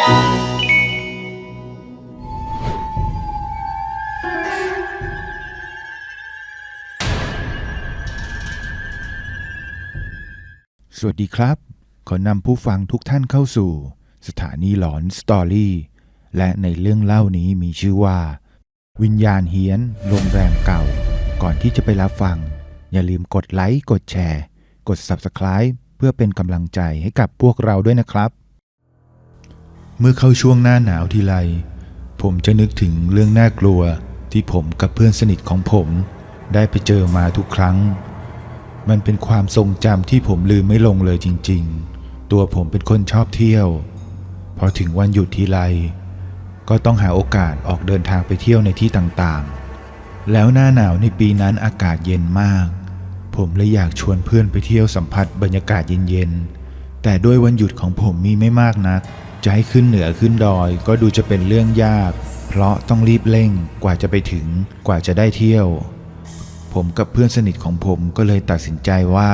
สวัสดีครับ ขอนำผู้ฟังทุกท่านเข้าสู่ สถานีหลอนสตอรี่ และในเรื่องเล่านี้มีชื่อว่า วิญญาณเฮียนโรงแรมเก่า ก่อนที่จะไปรับฟัง อย่าลืมกดไลค์ กดแชร์ กด Subscribe เพื่อเป็นกำลังใจให้กับพวกเราด้วยนะครับ เมื่อเข้าช่วงหน้าหนาวทีไร ผมจะนึกถึงเรื่องน่ากลัวที่ผมกับเพื่อนสนิทของผม ได้ไปเจอมาทุกครั้ง มันเป็นความทรงจำที่ผมลืมไม่ลงเลยจริง ๆ ตัวผมเป็นคนชอบเที่ยว พอถึงวันหยุดทีไร ก็ต้องหาโอกาสออกเดินทางไปเที่ยวในที่ต่างๆ แล้วหน้าหนาวในปีนั้นอากาศเย็นมาก ผมเลยอยากชวนเพื่อนไปเที่ยวสัมผัสบรรยากาศเย็นๆ แต่ด้วยวันหยุดของผมมีไม่มากนัก จะให้ขึ้นเหนือขึ้นดอย ก็ดูจะเป็นเรื่องยาก เพราะต้องรีบเร่งกว่าจะไปถึงกว่าจะได้เที่ยว ผมกับเพื่อนสนิทของผมก็เลยตัดสินใจว่า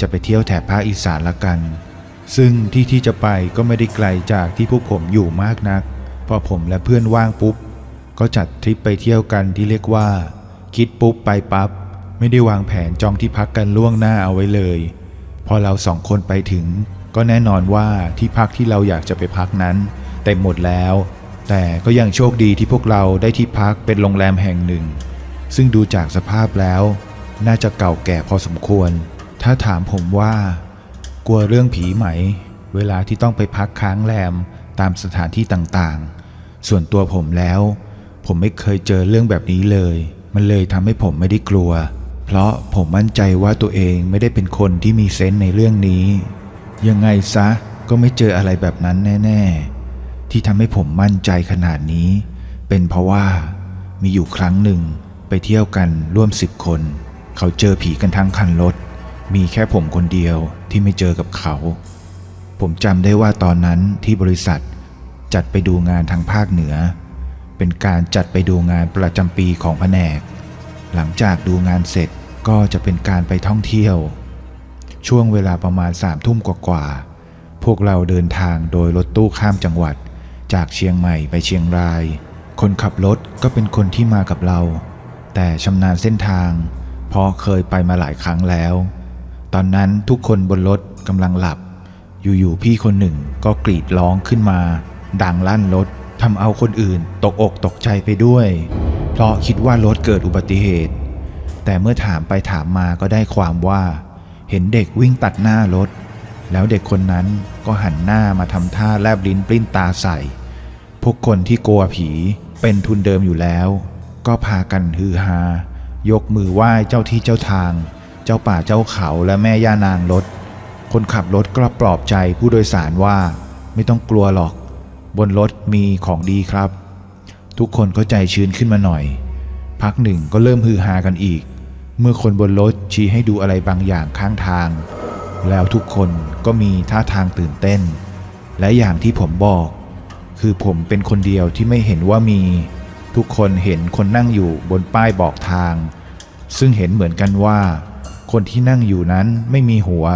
จะไปเที่ยวแถบภาคอีสานละกัน ซึ่งที่ที่จะไปก็ไม่ได้ไกลจากที่พวกผมอยู่มากนัก พอผมและเพื่อนว่างปุ๊บ ก็จัดทริปไปเที่ยวกันที่เรียกว่า คิดปุ๊บไปปั๊บไม่ได้วางแผนจองที่พักกันล่วงหน้าเอาไว้เลย พอเราสองคนไปถึง ก็แน่นอนว่าที่พักที่เราอยากจะไปพักนั้นเต็มหมดแล้ว แต่ก็ยังโชคดีที่พวกเราได้ที่พักเป็นโรงแรมแห่งหนึ่ง ซึ่งดูจากสภาพแล้ว น่าจะเก่าแก่พอสมควร ถ้าถามผมว่า กลัวเรื่องผีไหม เวลาที่ต้องไปพักค้างแรมตามสถานที่ต่างๆ ส่วนตัวผมแล้ว ผมไม่เคยเจอเรื่องแบบนี้เลย มันเลยทำให้ผมไม่ได้กลัว เพราะผมมั่นใจว่าตัวเองไม่ได้เป็นคนที่มีเซนส์ในเรื่องนี้ ยังไงซะก็ไม่เจออะไรแบบนั้นแน่ ๆ ที่ทำให้ผมมั่นใจขนาดนี้ เป็นเพราะว่ามีอยู่ครั้งหนึ่งไปเที่ยวกันร่วมสิบคน เขาเจอผีกันทั้งคันรถมีแค่ผมคนเดียวที่ไม่เจอกับเขา ผมจำได้ว่าตอนนั้นที่บริษัทจัดไปดูงานทางภาคเหนือ เป็นการจัดไปดูงานประจำปีของแผนก หลังจากดูงานเสร็จก็จะเป็นการไปท่องเที่ยว ช่วงเวลาประมาณสามทุ่มกว่าๆ พวกเราเดินทางโดยรถตู้ข้ามจังหวัด จากเชียงใหม่ไปเชียงราย คนขับรถก็เป็นคนที่มากับเรา แต่ชำนาญเส้นทางเพราะเคยไปมาหลายครั้งแล้ว ตอนนั้นทุกคนบนรถกำลังหลับ อยู่ๆพี่คนหนึ่งก็กรีดร้องขึ้นมา ดังลั่นรถทำเอาคนอื่นตกอกตกใจไปด้วย เพราะคิดว่ารถเกิดอุบัติเหตุ แต่เมื่อถามไปถามมาก็ได้ความว่า เห็นเด็กวิ่งตัดหน้ารถ แล้วเด็กคนนั้นก็หันหน้ามาทำท่าแลบลิ้นปลิ้นตาใส่ พวกคนที่กลัวผีเป็นทุนเดิมอยู่แล้ว ก็พากันฮือฮา ยกมือไหว้เจ้าที่เจ้าทาง เจ้าป่าเจ้าเขาและแม่ย่านางรถ คนขับรถก็ปลอบใจผู้โดยสารว่าไม่ต้องกลัวหรอก บนรถมีของดีครับ ทุกคนก็ใจชื้นขึ้นมาหน่อย พักหนึ่งก็เริ่มฮือฮากันอีก เมื่อคนบนรถชี้ให้ดูอะไรบางอย่างข้างทาง แล้วทุกคนก็มีท่าทางตื่นเต้น และอย่างที่ผมบอก คือผมเป็นคนเดียวที่ไม่เห็นว่ามี ทุกคนเห็นคนนั่งอยู่บนป้ายบอกทาง ซึ่งเห็นเหมือนกันว่า คนที่นั่งอยู่นั้นไม่มีหัว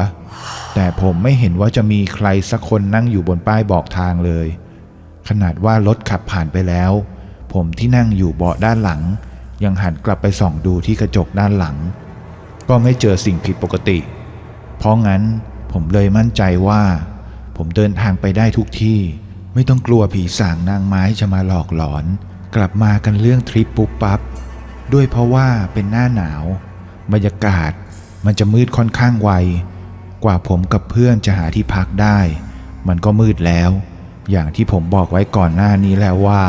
แต่ผมไม่เห็นว่าจะมีใครสักคนนั่งอยู่บนป้ายบอกทางเลย ขนาดว่ารถขับผ่านไปแล้ว ผมที่นั่งอยู่เบาะด้านหลัง ยังหันกลับไปส่องดูที่กระจกด้านหลัง ก็ไม่เจอสิ่งผิดปกติ เพราะงั้นผมเลยมั่นใจว่า ผมเดินทางไปได้ทุกที่ ไม่ต้องกลัวผีสางนางไม้จะมาหลอกหลอน กลับมากันเรื่องทริปปุ๊บปั๊บด้วยเพราะว่าเป็นหน้าหนาว บรรยากาศมันจะมืดค่อนข้างไว กว่าผมกับเพื่อนจะหาที่พักได้ มันก็มืดแล้ว อย่างที่ผมบอกไว้ก่อนหน้านี้แล้วว่า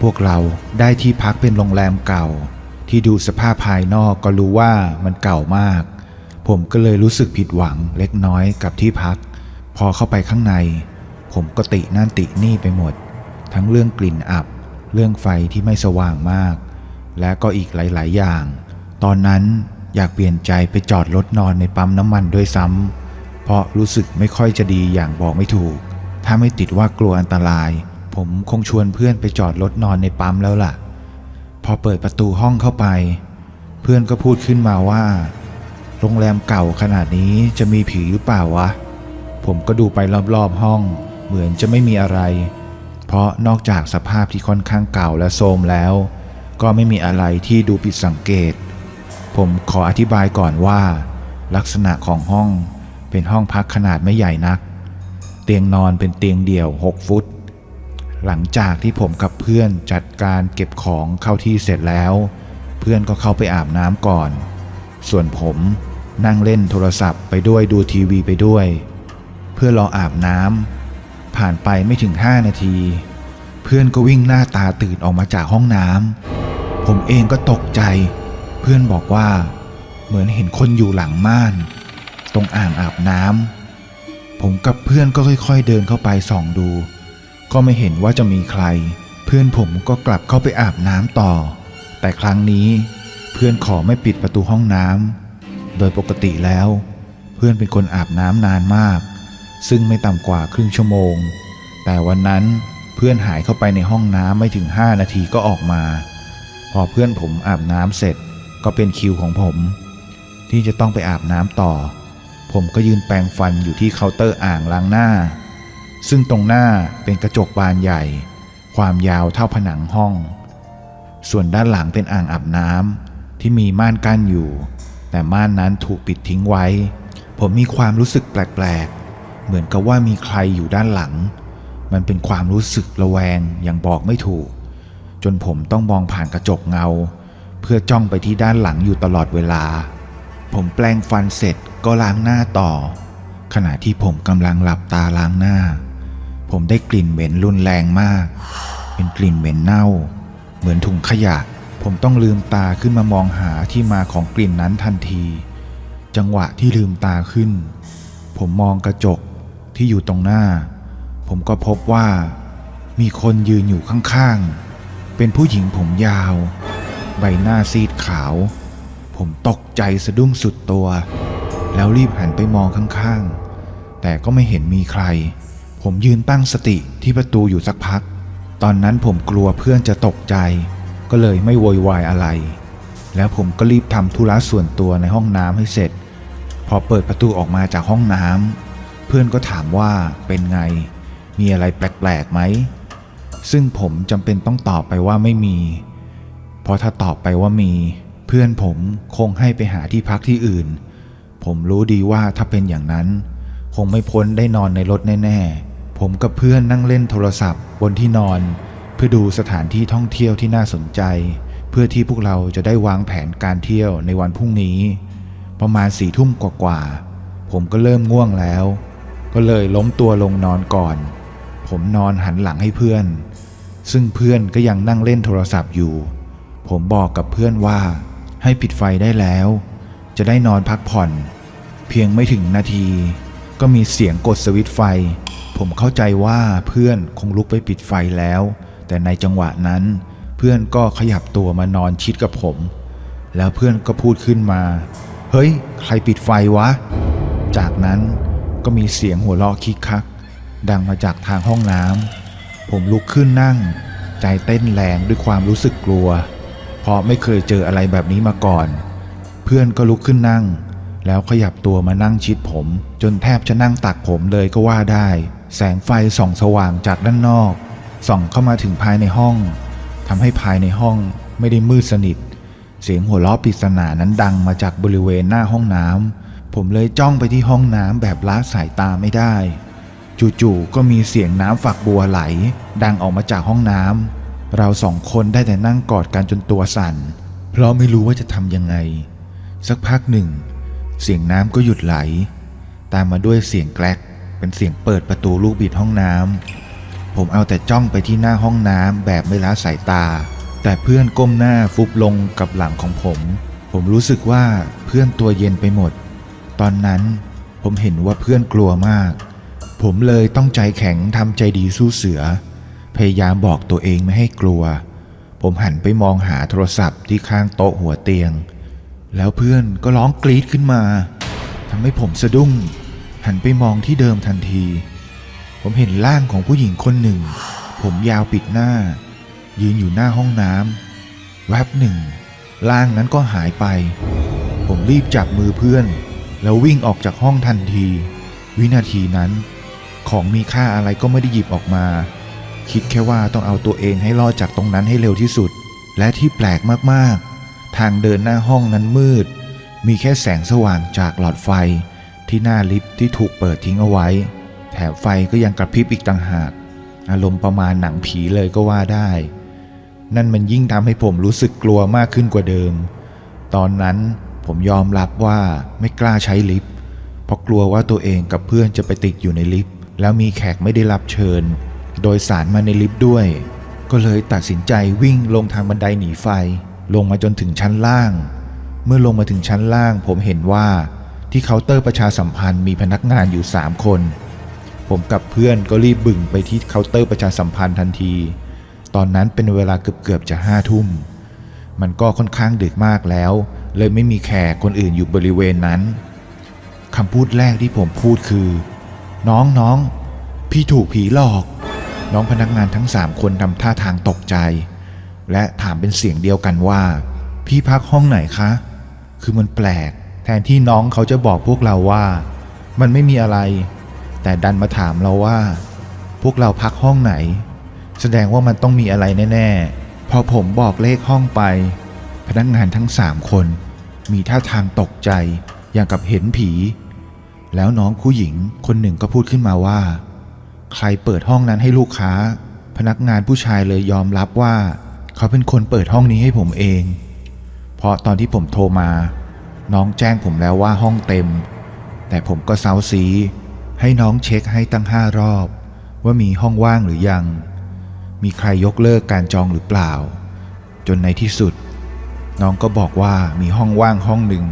พวกเราได้ที่พักเป็นโรงแรมเก่า ที่ดูสภาพภายนอกก็รู้ว่ามันเก่ามาก ผมก็เลยรู้สึกผิดหวังเล็กน้อยกับที่พัก พอเข้าไปข้างใน ผมก็ตินั่นตินี่ไปหมด ทั้งเรื่องกลิ่นอับ เรื่องไฟที่ไม่สว่างมาก และก็อีกหลาย ๆ อย่าง ตอนนั้นอยากเปลี่ยนใจไปจอดรถนอนในปั๊มน้ำมันด้วยซ้ำเพราะรู้สึกไม่ค่อยจะดีอย่างบอกไม่ถูก ถ้าไม่ติดว่ากลัวอันตราย ผมคงชวนเพื่อนไปจอดรถนอนในปั๊มแล้วล่ะ พอเปิดประตูห้องเข้าไป เพื่อนก็พูดขึ้นมาว่า โรงแรมเก่าขนาดนี้จะมีผีหรือเปล่าวะ ผมก็ดูไปรอบๆห้อง เหมือนจะไม่มีอะไร เพราะนอกจากสภาพที่ค่อนข้างเก่าและโทรมแล้ว ก็ไม่มีอะไรที่ดูผิดสังเกต ผมขออธิบายก่อนว่า ลักษณะของห้องเป็นห้องพักขนาดไม่ใหญ่นัก เตียงนอนเป็นเตียงเดี่ยว 6 ฟุต หลังจากที่ผมกับเพื่อนจัดการเก็บของเข้าที่เสร็จแล้ว เพื่อนก็เข้าไปอาบน้ำก่อน ส่วนผมนั่งเล่นโทรศัพท์ไปด้วยดูทีวีไปด้วย เพื่อรออาบน้ำผ่านไปไม่ถึง 5 นาที เพื่อนก็วิ่งหน้าตาตื่นออกมาจากห้องน้ำผมเองก็ตกใจ เพื่อนบอกว่าเหมือนเห็นคนอยู่หลังม่าน ตรงอ่างอาบน้ำผมกับเพื่อนก็ค่อย ๆ เดินเข้าไปส่องดู ก็ไม่เห็นว่าจะมีใคร เพื่อนผมก็กลับเข้าไปอาบน้ำต่อ แต่ครั้งนี้เพื่อนขอไม่ปิดประตูห้องน้ำโดยปกติแล้ว เพื่อนเป็นคนอาบน้ำนานมาก ซึ่งไม่ต่ำกว่าครึ่งชั่วโมง แต่วันนั้นเพื่อนหายเข้าไปในห้องน้ำไม่ถึง 5 นาทีก็ออกมา พอเพื่อนผมอาบน้ำเสร็จก็เป็นคิวของผม ที่จะต้องไปอาบน้ำต่อ ผมก็ยืนแปรงฟันอยู่ที่เคาน์เตอร์อ่างล้างหน้า ซึ่งตรงหน้าเป็นกระจกบานใหญ่ ความยาวเท่าผนังห้อง ส่วนด้านหลังเป็นอ่างอาบน้ำที่มีม่านกั้นอยู่ แต่ม่านนั้นถูกปิดทิ้งไว้ ผมมีความรู้สึกแปลกๆ เหมือนกับว่ามีใครอยู่ด้านหลัง มันเป็นความรู้สึกระแวงอย่างบอกไม่ถูก จนผมต้องมองผ่านกระจกเงา เพื่อจ้องไปที่ด้านหลังอยู่ตลอดเวลา ผมแปลงฟันเสร็จก็ล้างหน้าต่อ ขณะที่ผมกำลังหลับตาล้างหน้า ผมได้กลิ่นเหม็นรุนแรงมาก เป็นกลิ่นเหม็นเน่า เหมือนถุงขยะ ผมต้องลืมตาขึ้นมามองหาที่มาของกลิ่นนั้นทันที จังหวะที่ลืมตาขึ้น ผมมองกระจกที่อยู่ตรงหน้า ผมก็พบว่า มีคนยืนอยู่ข้างๆ เป็นผู้หญิงผมยาว ใบหน้าซีดขาว ผมตกใจสะดุ้งสุดตัว แล้วรีบหันไปมองข้างๆ แต่ก็ไม่เห็นมีใคร ผมยืนตั้งสติที่ประตูอยู่สักพัก ตอนนั้นผมกลัวเพื่อนจะตกใจ ก็เลยไม่โวยวายอะไร แล้วผมก็รีบทำธุระส่วนตัวในห้องน้ำให้เสร็จ พอเปิดประตูออกมาจากห้องน้ำเพื่อนก็ถามว่าเป็นไง มีอะไรแปลกๆไหม ซึ่งผมจำเป็นต้องตอบไปว่าไม่มี เพราะถ้าตอบไปว่ามี เพื่อนผมคงให้ไปหาที่พักที่อื่น ผมรู้ดีว่าถ้าเป็นอย่างนั้น คงไม่พ้นได้นอนในรถแน่ ๆ ผมกับเพื่อนนั่งเล่นโทรศัพท์บนที่นอน เพื่อดูสถานที่ท่องเที่ยวที่น่าสนใจ เพื่อที่พวกเราจะได้วางแผนการเที่ยวในวันพรุ่งนี้ ประมาณสี่ทุ่มกว่าๆผมก็เริ่มง่วงแล้ว ก็เลยล้มตัวลงนอนก่อน ผมนอนหันหลังให้เพื่อน ซึ่งเพื่อนก็ยังนั่งเล่นโทรศัพท์อยู่ ผมบอกกับเพื่อนว่า ให้ปิดไฟได้แล้ว จะได้นอนพักผ่อน เพียงไม่ถึงนาที ก็มีเสียงกดสวิตช์ไฟ ผมเข้าใจว่าเพื่อนคงลุกไปปิดไฟแล้ว แต่ในจังหวะนั้น เพื่อนก็ขยับตัวมานอนชิดกับผม แล้วเพื่อนก็พูดขึ้นมา เฮ้ย ใครปิดไฟวะ จากนั้นก็มีเสียงหัวเราะคิกคัก ดังมาจากทางห้องน้ำผมลุกขึ้นนั่ง ใจเต้นแรงด้วยความรู้สึกกลัว เพราะไม่เคยเจออะไรแบบนี้มาก่อน เพื่อนก็ลุกขึ้นนั่ง แล้วขยับตัวมานั่งชิดผม จนแทบจะนั่งตักผมเลยก็ว่าได้ แสงไฟส่องสว่างจากด้านนอก ส่องเข้ามาถึงภายในห้องทำให้ภายในห้องไม่ได้มืดสนิท เสียงหัวเราะปริศนานั้นดังมาจากบริเวณหน้าห้องน้ำผมเลยจ้องไปที่ห้องน้ำแบบละสายตาไม่ได้ จู่ๆก็มีเสียงน้ำฝักบัวไหล ดังออกมาจากห้องน้ำเราสองคนได้แต่นั่งกอดกันจนตัวสั่น เพราะไม่รู้ว่าจะทำยังไง สักพักหนึ่ง เสียงน้ำก็หยุดไหล ตามมาด้วยเสียงแกลก เป็นเสียงเปิดประตูลูกบิดห้องน้ำ ผมเอาแต่จ้องไปที่หน้าห้องน้ำแบบไม่ละสายตา แต่เพื่อนก้มหน้าฟุบลงกับหลังของผม ผมรู้สึกว่าเพื่อนตัวเย็นไปหมด ตอนนั้นผมเห็นว่าเพื่อนกลัวมาก ผมเลยต้องใจแข็งทำใจดีสู้เสือ พยายามบอกตัวเองไม่ให้กลัว ผมหันไปมองหาโทรศัพท์ที่ข้างโต๊ะหัวเตียง แล้วเพื่อนก็ร้องกรีดขึ้นมาทำให้ผมสะดุ้ง หันไปมองที่เดิมทันที ผมเห็นร่างของผู้หญิงคนหนึ่ง ผมยาวปิดหน้า ยืนอยู่หน้าห้องน้ำแวบหนึ่ง ร่างนั้นก็หายไป ผมรีบจับมือเพื่อน แล้ววิ่งออกจากห้องทันที วินาทีนั้น ของมีค่าอะไรก็ไม่ได้หยิบออกมา คิดแค่ว่าต้องเอาตัวเองให้รอดจากตรงนั้นให้เร็วที่สุด และที่แปลกมากๆ ทางเดินหน้าห้องนั้นมืด มีแค่แสงสว่างจากหลอดไฟ ที่หน้าลิฟต์ที่ถูกเปิดทิ้งเอาไว้ แถมไฟก็ยังกระพริบอีกต่างหาก อารมณ์ประมาณหนังผีเลยก็ว่าได้ นั่นมันยิ่งทำให้ผมรู้สึกกลัวมากขึ้นกว่าเดิม ตอนนั้นผมยอมรับว่าไม่กล้าใช้ลิฟต์เพราะกลัวว่าตัวเองกับเพื่อนจะไปติดอยู่ในลิฟต์แล้วมีแขกไม่ได้รับเชิญ โดยสารมาในลิฟต์ด้วย ก็เลยตัดสินใจวิ่งลงทางบันไดหนีไฟ ลงมาจนถึงชั้นล่าง เมื่อลงมาถึงชั้นล่างผมเห็นว่า ที่เคาน์เตอร์ประชาสัมพันธ์มีพนักงานอยู่ 3 คน ผมกับเพื่อนก็รีบบึ่งไปที่เคาน์เตอร์ประชาสัมพันธ์ทันที ตอนนั้นเป็นเวลาเกือบๆจะห้าทุ่ม มันก็ค่อนข้างดึกมากแล้ว เลยไม่มีแขกคนอื่นอยู่บริเวณนั้นคำพูดแรกที่ผมพูดคือ น้องน้องพี่ถูกผีหลอก น้องพนักงานทั้งสามคนทำท่าทางตกใจ และถามเป็นเสียงเดียวกันว่า พี่พักห้องไหนคะ คือมันแปลก แทนที่น้องเขาจะบอกพวกเราว่า มันไม่มีอะไร แต่ดันมาถามเราว่า พวกเราพักห้องไหน แสดงว่ามันต้องมีอะไรแน่ ๆ พอผมบอกเลขห้องไป พนักงานทั้งสามคน มีท่าทางตกใจอย่างกับเห็นผี แล้วน้องผู้หญิงคนหนึ่งก็พูดขึ้นมาว่า ใครเปิดห้องนั้นให้ลูกค้า พนักงานผู้ชายเลยยอมรับว่า เขาเป็นคนเปิดห้องนี้ให้ผมเอง เพราะตอนที่ผมโทรมา น้องแจ้งผมแล้วว่าห้องเต็ม แต่ผมก็เซาซี ให้น้องเช็คให้ตั้งห้ารอบ ว่ามีห้องว่างหรือยัง มีใครยกเลิกการจองหรือเปล่า จนในที่สุด น้องก็บอกว่ามีห้องว่างห้องหนึ่ง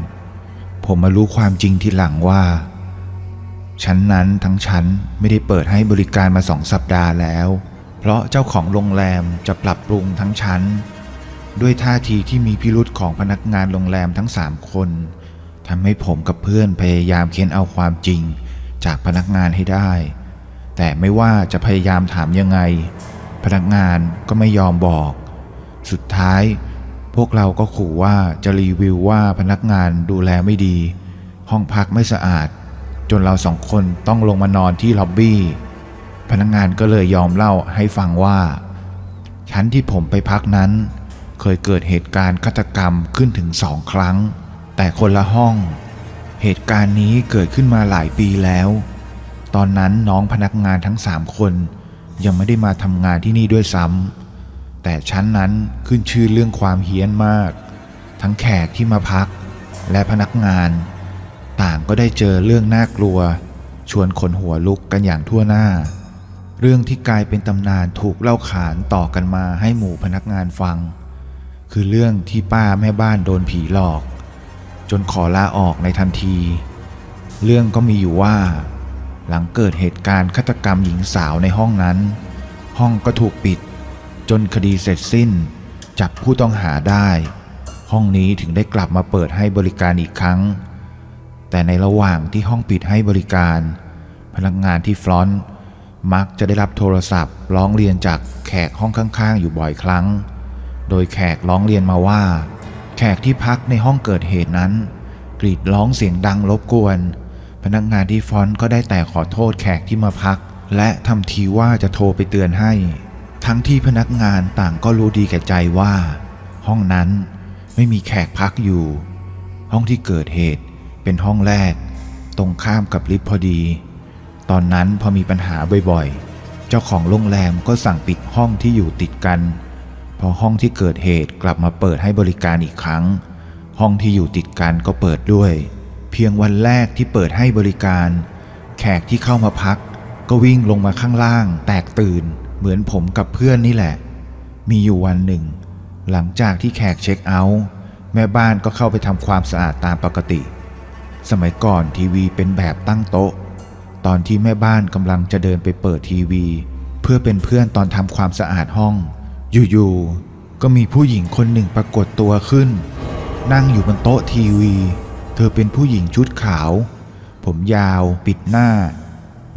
ผมมารู้ความจริงทีหลังว่า ชั้นนั้นทั้งชั้นไม่ได้เปิดให้บริการมาสองสัปดาห์แล้ว เพราะเจ้าของโรงแรมจะปรับปรุงทั้งชั้น ด้วยท่าทีที่มีพิรุษของพนักงานโรงแรมทั้งสามคนทำให้ผมกับเพื่อนพยายามเค้นเอาความจริงจากพนักงานให้ได้ แต่ไม่ว่าจะพยายามถามยังไง พนักงานก็ไม่ยอมบอก สุดท้าย พวกเราก็ขู่ว่าจะรีวิวว่าพนักงานดูแลไม่ดี ห้องพักไม่สะอาด จนเราสองคนต้องลงมานอนที่ล็อบบี้ พนักงานก็เลยยอมเล่าให้ฟังว่า ชั้นที่ผมไปพักนั้น เคยเกิดเหตุการณ์ฆาตกรรมขึ้นถึงสองครั้ง แต่คนละห้อง เหตุการณ์นี้เกิดขึ้นมาหลายปีแล้ว ตอนนั้นน้องพนักงานทั้งสามคนยังไม่ได้มาทำงานที่นี่ด้วยซ้ำแต่ชั้นนั้นขึ้นชื่อเรื่องความเฮี้ยนมาก ทั้งแขกที่มาพัก และพนักงาน ต่างก็ได้เจอเรื่องน่ากลัว ชวนขนหัวลุกกันอย่างทั่วหน้า เรื่องที่กลายเป็นตำนานถูกเล่าขานต่อกันมาให้หมู่พนักงานฟัง คือเรื่องที่ป้าแม่บ้านโดนผีหลอก จนขอลาออกในทันที เรื่องก็มีอยู่ว่า หลังเกิดเหตุการณ์ฆาตกรรมหญิงสาวในห้องนั้น ห้องก็ถูกปิด จนคดีเสร็จสิ้น จับผู้ต้องหาได้ ห้องนี้ถึงได้กลับมาเปิดให้บริการอีกครั้ง แต่ในระหว่างที่ห้องปิดให้บริการ พนักงานที่ฟรอนต์มักจะได้รับโทรศัพท์ร้องเรียนจากแขกห้องข้างๆ อยู่บ่อยครั้ง โดยแขกร้องเรียนมาว่า แขกที่พักในห้องเกิดเหตุนั้น กรีดร้องเสียงดังรบกวน พนักงานที่ฟอนต์ก็ได้แต่ขอโทษแขกที่มาพัก และทำทีว่าจะโทรไปเตือนให้ ทั้งที่พนักงานต่างก็รู้ดีแก่ใจว่า ห้องนั้นไม่มีแขกพักอยู่ ห้องที่เกิดเหตุเป็นห้องแรก ตรงข้ามกับลิฟต์พอดี ตอนนั้นพอมีปัญหาบ่อยๆ เจ้าของโรงแรมก็สั่งปิดห้องที่อยู่ติดกัน อห้องที่เกิดเหตุกลับมาเปิดให้บริการอีกครั้ง ห้องที่อยู่ติดกันก็เปิดด้วย เพียงวันแรกที่เปิดให้บริการ แขกที่เข้ามาพัก ก็วิ่งลงมาข้างล่าง แตกตื่น เหมือนผมกับเพื่อนนี่แหละ มีอยู่วันหนึ่ง หลังจากที่แขกเช็คเอาท์แม่บ้านก็เข้าไปทำความสะอาดตามปกติ สมัยก่อนทีวีเป็นแบบตั้งโต๊ะ ตอนที่แม่บ้านกำลังจะเดินไปเปิดทีวี เพื่อเป็นเพื่อนตอนทำความสะอาดห้อง อยู่ๆ ก็มีผู้หญิงคนหนึ่งปรากฏตัวขึ้น นั่งอยู่บนโต๊ะทีวี เธอเป็นผู้หญิงชุดขาว ผมยาวปิดหน้า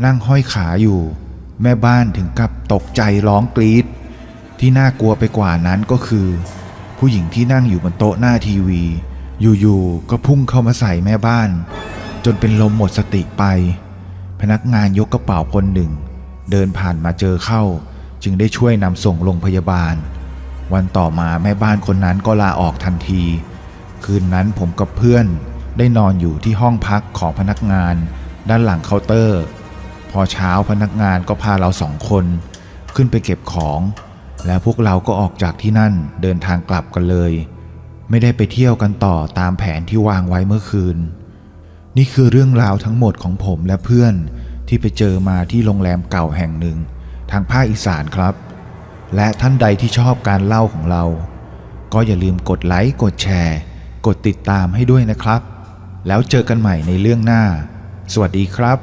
นั่งห้อยขาอยู่ แม่บ้านถึงกับตกใจร้องกรีดที่น่ากลัวไปกว่านั้นก็คือ ผู้หญิงที่นั่งอยู่บนโต๊ะหน้าทีวี อยู่ๆ ก็พุ่งเข้ามาใส่แม่บ้าน จนเป็นลมหมดสติไป พนักงานยกกระเป๋าคนหนึ่ง เดินผ่านมาเจอเข้า จึงได้ช่วยนำส่งโรงพยาบาล วันต่อมาแม่บ้านคนนั้นก็ลาออกทันที คืนนั้นผมกับเพื่อนได้นอนอยู่ที่ห้องพักของพนักงาน ด้านหลังเคาน์เตอร์ พอเช้าพนักงานก็พาเราสองคน ขึ้นไปเก็บของ แล้วพวกเราก็ออกจากที่นั่นเดินทางกลับกันเลย ไม่ได้ไปเที่ยวกันต่อตามแผนที่วางไว้เมื่อคืน นี่คือเรื่องราวทั้งหมดของผมและเพื่อนที่ไปเจอมาที่โรงแรมเก่าแห่งหนึ่ง ทางภาคอีสานครับ และท่านใดที่ชอบการเล่าของเรา ก็อย่าลืมกดไลค์ กดแชร์ กดติดตามให้ด้วยนะครับ แล้วเจอกันใหม่ในเรื่องหน้า สวัสดีครับ